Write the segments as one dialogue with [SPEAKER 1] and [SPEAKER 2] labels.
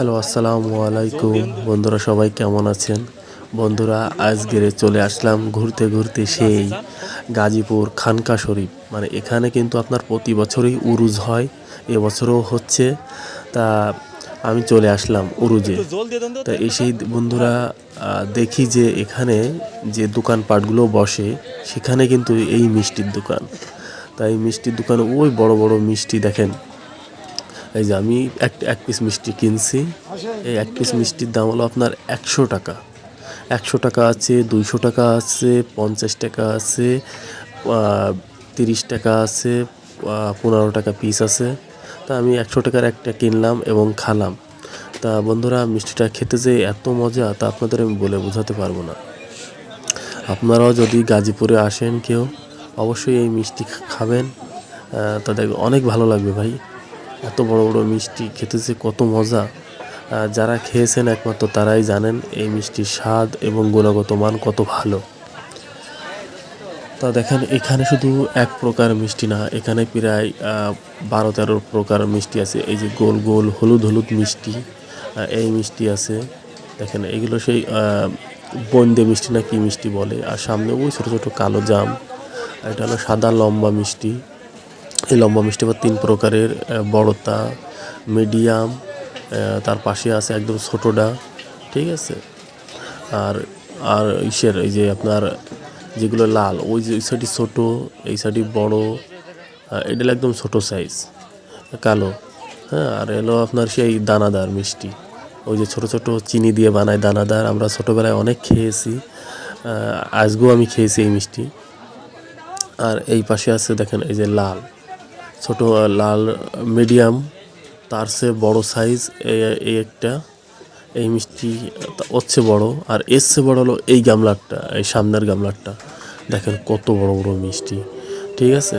[SPEAKER 1] Hello, আসসালামু আলাইকুম। বন্ধুরা সবাই কেমন আছেন? বন্ধুরা আজকের চলে আসলাম ঘুরতে ঘুরতে সেই গাজীপুর খানকা শরীফ। মানে এখানে কিন্তু আপনার প্রতি বছরই উরুজ হয় এবছরও হচ্ছে। তা আমি চলে আসলাম উরুজে। তা এই সেই বন্ধুরা দেখি যে এখানে যে দোকানপাটগুলো বসে, সেখানে কিন্তু এই মিষ্টির দোকান। তাই মিষ্টির দোকানে ওই বড় বড় মিষ্টি দেখেন এই যে আমি এক এক পিস মিষ্টি কিনছি। এই এক পিস মিষ্টির দাম হলো আপনার একশো টাকা। একশো টাকা আছে, দুইশো টাকা আছে, পঞ্চাশ টাকা আছে তিরিশ টাকা আছে পনেরো টাকা পিস আছে। তা আমি একশো টাকার একটা কিনলাম এবং খালাম। তা বন্ধুরা, মিষ্টিটা খেতে যে এত মজা, তা আপনাদের আমি বলে বোঝাতে পারব না। আপনারাও যদি গাজীপুরে আসেন কেউ, অবশ্যই এই মিষ্টি খাবেন। তাদের অনেক ভালো লাগবে ভাই। এত বড় বড় মিষ্টি খেতে যে কত মজা। যারা খেয়েছেন একমাত্র তারাই জানেন এই মিষ্টির স্বাদ এবং গুণগত মান কত ভালো। তা দেখেন, এখানে শুধু এক প্রকার মিষ্টি না, এখানে প্রায় বারো তেরো প্রকার মিষ্টি আছে। এই যে গোল গোল হলুদ হলুদ মিষ্টি এই মিষ্টি আছে। দেখেন, এগুলো সেই বন্দে মিষ্টি না কি মিষ্টি বলে। আর সামনে ওই ছোটো ছোটো কালো জাম এটা হলো সাদা লম্বা মিষ্টি। এই লম্বা মিষ্টি আবার তিন প্রকারের বড়তা মিডিয়াম তার পাশে আছে একদম ছোটোটা ঠিক আছে? আর আর ইসের এই যে আপনার যেগুলো লাল, ওই যে, ওই সাইডে ছোটো, এই সাইডটি বড় এটা একদম ছোটো সাইজ কালো হ্যাঁ? আর এলো আপনার সেই দানাদার মিষ্টি, ওই যে ছোট ছোট চিনি দিয়ে বানায় দানাদার, আমরা ছোটোবেলায় অনেক খেয়েছি আজকেও আমি খেয়েছি এই মিষ্টি। আর এই পাশে আছে দেখেন, এই যে লাল ছোট লাল, মিডিয়াম, তার চেয়ে বড় সাইজ এই একটা, এই মিষ্টি হচ্ছে বড়, আর এর চেয়ে বড় হলো এই গামলারটা এই সামনের গামলারটা দেখেন কত বড় বড় মিষ্টি, ঠিক আছে?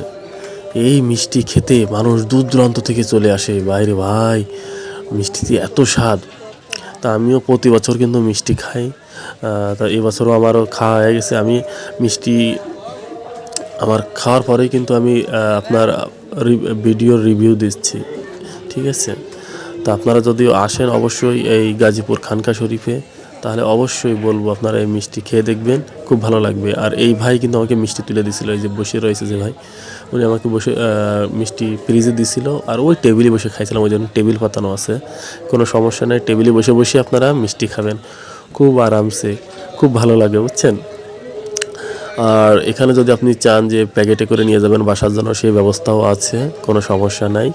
[SPEAKER 1] এই মিষ্টি খেতে মানুষ দূর দূরান্ত থেকে চলে আসে। বাইরে ভাই, মিষ্টিতে এত স্বাদ। তা আমিও প্রতি বছর কিন্তু মিষ্টি খাই। তা এবছরও আমারও খাওয়া হয়ে গেছে। আমি মিষ্টি আমার খাওয়ার পরেই কিন্তু আমি আপনার ভিডিওর রিভিউ দিচ্ছি, ঠিক আছে? তা আপনারা যদি আসেন অবশ্যই এই গাজীপুর খানকা শরীফে, তাহলে অবশ্যই বলব আপনারা এই মিষ্টি খেয়ে দেখবেন, খুব ভালো লাগবে। আর এই ভাই কিন্তু আমাকে মিষ্টি তুলে দিছিল, এই যে বসে রয়েছে যে ভাই, উনি আমাকে বসে মিষ্টি ফ্রিজে দিছিল, আর ওই টেবিলে বসে খাইছিলাম, ওই জন্য টেবিল পাতানো আছে। কোনো সমস্যা নেই, টেবিলে বসে বসে আপনারা মিষ্টি খাবেন, খুব আরামসে, খুব ভালো লাগে, বুঝছেন? আর এখানে যদি আপনি চান যে প্যাকেটে করে নিয়ে যাবেন বাসার জন্য সেই ব্যবস্থাও আছে, কোনো সমস্যা নাই।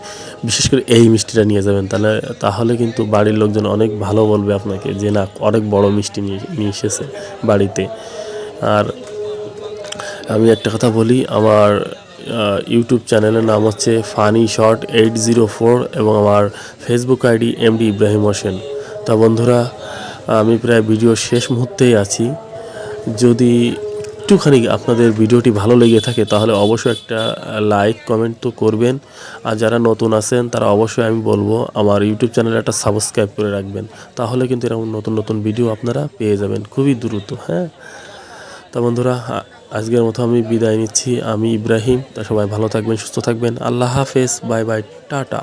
[SPEAKER 1] বিশেষ করে এই মিষ্টিটা নিয়ে যাবেন, তাহলে তাহলে কিন্তু বাড়ির লোকজন অনেক ভালো বলবে আপনাকে যে না, অনেক বড় মিষ্টি নিয়ে এসেছে বাড়িতে। আর আমি একটা কথা বলি, আমার ইউটিউব চ্যানেলের নাম হচ্ছে funny short eight zero four এবং আমার Facebook ID MD Ibrahim Hossain. তা বন্ধুরা, আমি প্রায় ভিডিও শেষ মুহূর্তেই আছি। যদি একটুখানি আপনাদের ভিডিওটি ভালো লেগে থাকে, তাহলে অবশ্যই একটা লাইক কমেন্ট তো করবেন। আর যারা নতুন আছেন, তারা অবশ্যই আমি বলব, আমার ইউটিউব চ্যানেলে একটা সাবস্ক্রাইব করে রাখবেন। তাহলে কিন্তু এরকম নতুন নতুন ভিডিও আপনারা পেয়ে যাবেন, খুবই দ্রুত হ্যাঁ? তা বন্ধুরা আজকের মতো আমি বিদায় নিচ্ছি। আমি ইব্রাহিম, তা সবাই ভালো থাকবেন, সুস্থ থাকবেন। আল্লাহ হাফেজ, বাই বাই, টাটা।